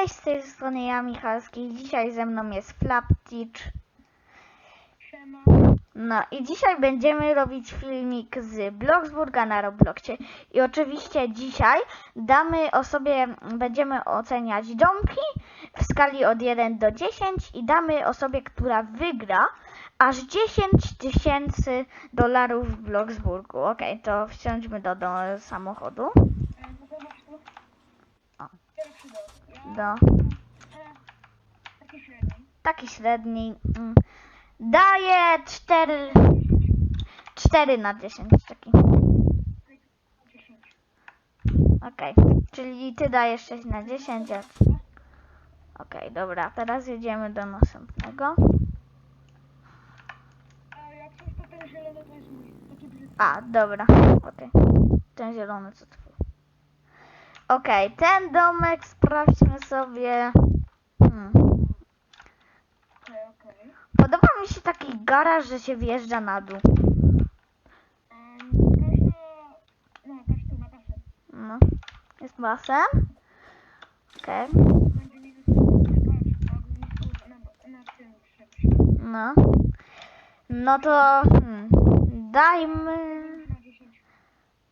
Cześć, z tej strony ja Michalski. Dzisiaj ze mną jest Flaptich. Siema. No i dzisiaj będziemy robić filmik z Bloxburga na Robloxie. I oczywiście dzisiaj damy o sobie, będziemy oceniać domki w skali od 1 do 10 i damy osobie, która wygra aż 10 tysięcy dolarów w Bloxburgu. Okej, to wsiądźmy do, do samochodu. E, no zobacz tu. O. Pierwszy dom. Ja Do taki średni. taki średni. Daje 4, 4 na 10 taki. 10. Okej, czyli ty dajesz 6 na 10. a- Okej, dobra, teraz jedziemy do następnego. A to to dobra, okej. Ten zielony co twój. Okej, ten domek sprawdźmy sobie. Hmm. Okej. Podoba mi się taki garaż, że się wjeżdża na dół. No, jest basen. Okej, przejść. no. No to hmm, dajmy. Na 10.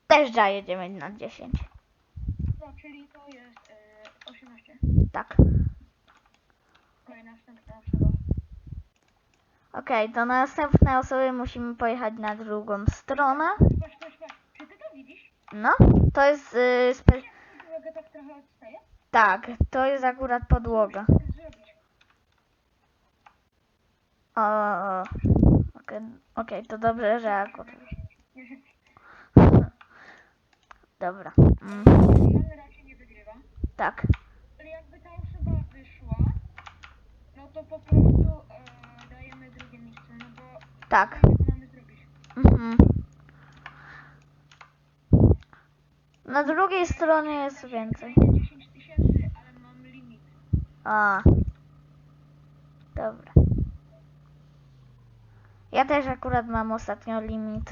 Też daję 9 na 10. No, czyli to jest e, 18. Tak. Okej, następna osoba. Okej, to na następne osoby musimy pojechać na drugą stronę. Czy ty to widzisz? No, to jest y, spe- tak tak, to jest akurat podłoga. O. Okej, okej, to dobrze, że akurat. Dobra. Mm, tak. Ale jakby ta osoba wyszła, no to po prostu e, dajemy drugie miejsce, no bo Tak. co mamy zrobić? Mhm. Na drugiej stronie jest więcej. Daję 10 tysięcy, ale mam limit. A. Dobra. Ja też akurat mam ostatnio limit.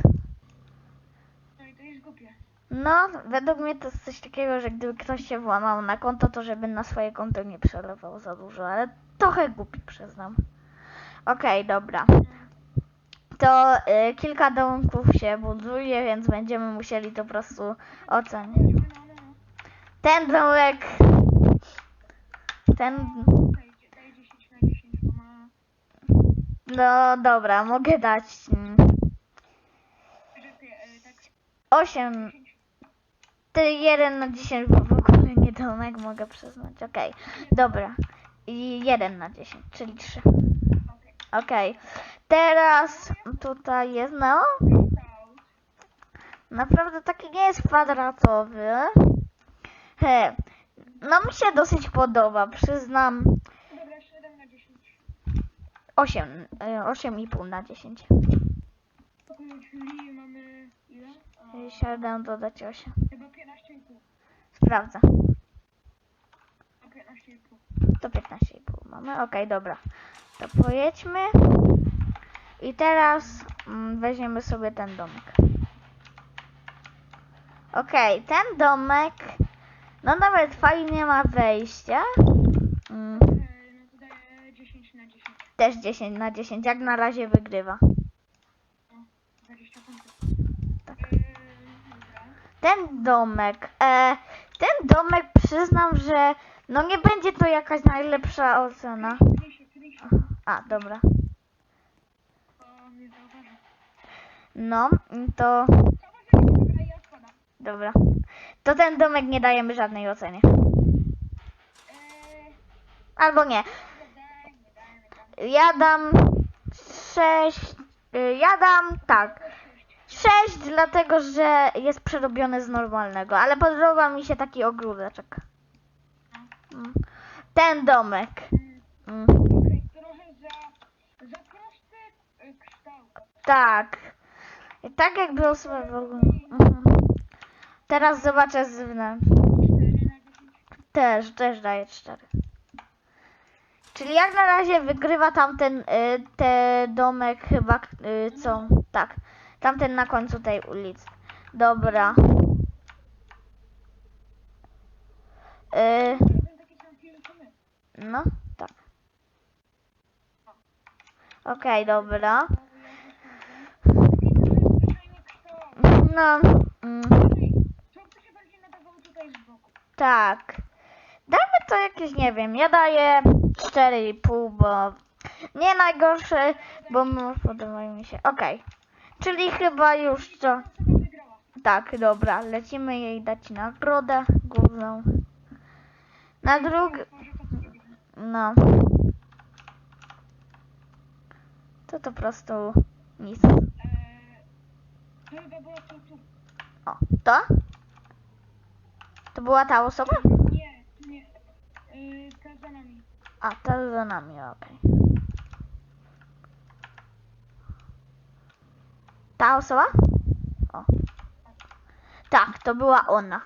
No i to jest głupie. No, według mnie to jest coś takiego, że gdyby ktoś się włamał na konto, to żeby na swoje konto nie przelewał za dużo, ale trochę głupi przyznam. Okej, dobra. To y, kilka domków się buduje, więc będziemy musieli to po prostu ocenić. Ten domek... Ten... Okej, okay, daję 10 na 10, bo ma... No dobra, mogę dać mm, Że ty, e, tak 8... 10. Ty 1 na 10, bo w ogóle nie domek mogę przyznać. Okej, dobra. I 1 na 10, czyli 3. Okej. Okej. Teraz tutaj jest, no, naprawdę taki nie jest kwadratowy. He, no mi się dosyć podoba, przyznam Dobra, 7 na 10. 8, y, 8,5 na 10. Okej, czyli mamy ile? E, 7 dodać 8. Chyba 15,5. Sprawdzę. A 15,5. To 15,5 mamy. Okej, dobra. To pojedźmy. I teraz mm, weźmiemy sobie ten domek. Okej, ten domek, no nawet fajnie ma wejście. Mm, Okej, no to daję 10 na 10. też 10 na 10, jak na razie wygrywa. 20 punktów. Tak. Eee, dobra. Ten domek, e, ten domek przyznam, że no nie będzie to jakaś najlepsza ocena. A, dobra. No, to dobra. To ten domek nie dajemy żadnej. Eee, Albo nie. Ja dam 6. Ja dam tak. 6 dlatego, że jest przerobiony z normalnego, ale podoba mi się taki ogródeczek. Mm. Ten domek. Mm, trochę za, za kształt. Tak. Tak jakby osoba w ogóle. Mhm. Teraz zobaczę z zewnątrz. 4 na 10. Też, też daję 4. Czyli jak na razie wygrywa tamten y, te domek chyba y, co? Tak. Tamten na końcu tej ulicy. Dobra. Y, my. No, tak. Okej, dobra. No, mm, tak. Dajmy to jakieś, nie wiem, ja daję 4,5, bo nie najgorsze, bo podobają mi się. Okej. Czyli chyba już co? Tak, dobra, lecimy jej dać nagrodę główną. Na drugi, no. To to po prostu nic. To chyba było to tu. O, to? To była ta osoba? Nie, nie. Eee, ta za nami. A, ta za nami, okej. Ta osoba? O. Tak, to była ona.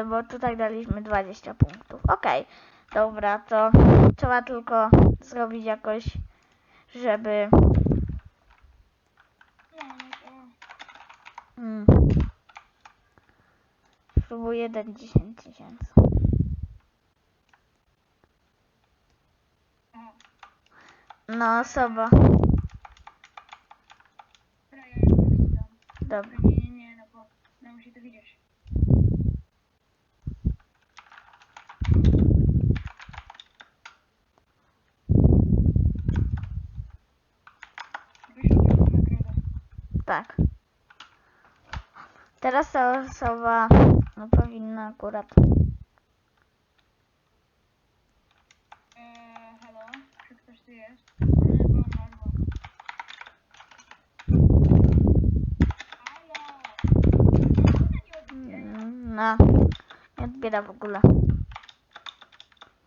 Y, bo tutaj daliśmy 20 punktów. Okej, dobra, to trzeba tylko zrobić jakoś, żeby... No, no to... Mm, spróbuję dać 10 tysięcy. No, osoba. Dobra, ja ją po prostu dam. Dobra. Nie, nie, nie, no bo no musi to widzieć. Tak. Teraz ta osoba no, powinna akurat. Eee, halo? Czy ktoś tu jest? Nie, bo umarła. Halo? Ona nie odbiera. mm, No, nie odbiera w ogóle.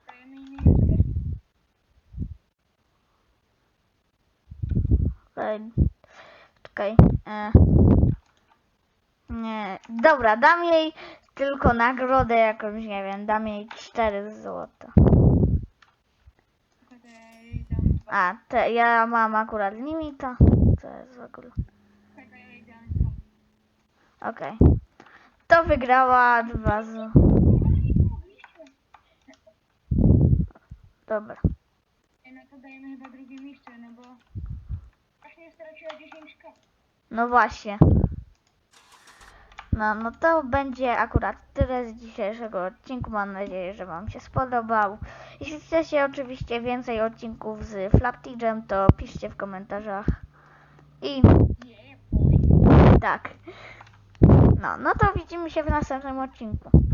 Dajemy innej osobie? Ej, Czekaj. E. Nie. Dobra, dam jej tylko nagrodę jakąś, nie wiem, dam jej 4 złota. To. A, te, ja mam akurat limita. Co jest w ogóle? Okej. To wygrała dwa z... Ale nie pomogliście. Dobra. No to dajemy chyba drugie miejsce, no bo właśnie straciła 10k. No właśnie. No, no to będzie akurat tyle z dzisiejszego odcinku. Mam nadzieję, że Wam się spodobał. Jeśli chcecie oczywiście więcej odcinków z Flaptige'em, to piszcie w komentarzach. I tak. No, no to widzimy się w następnym odcinku.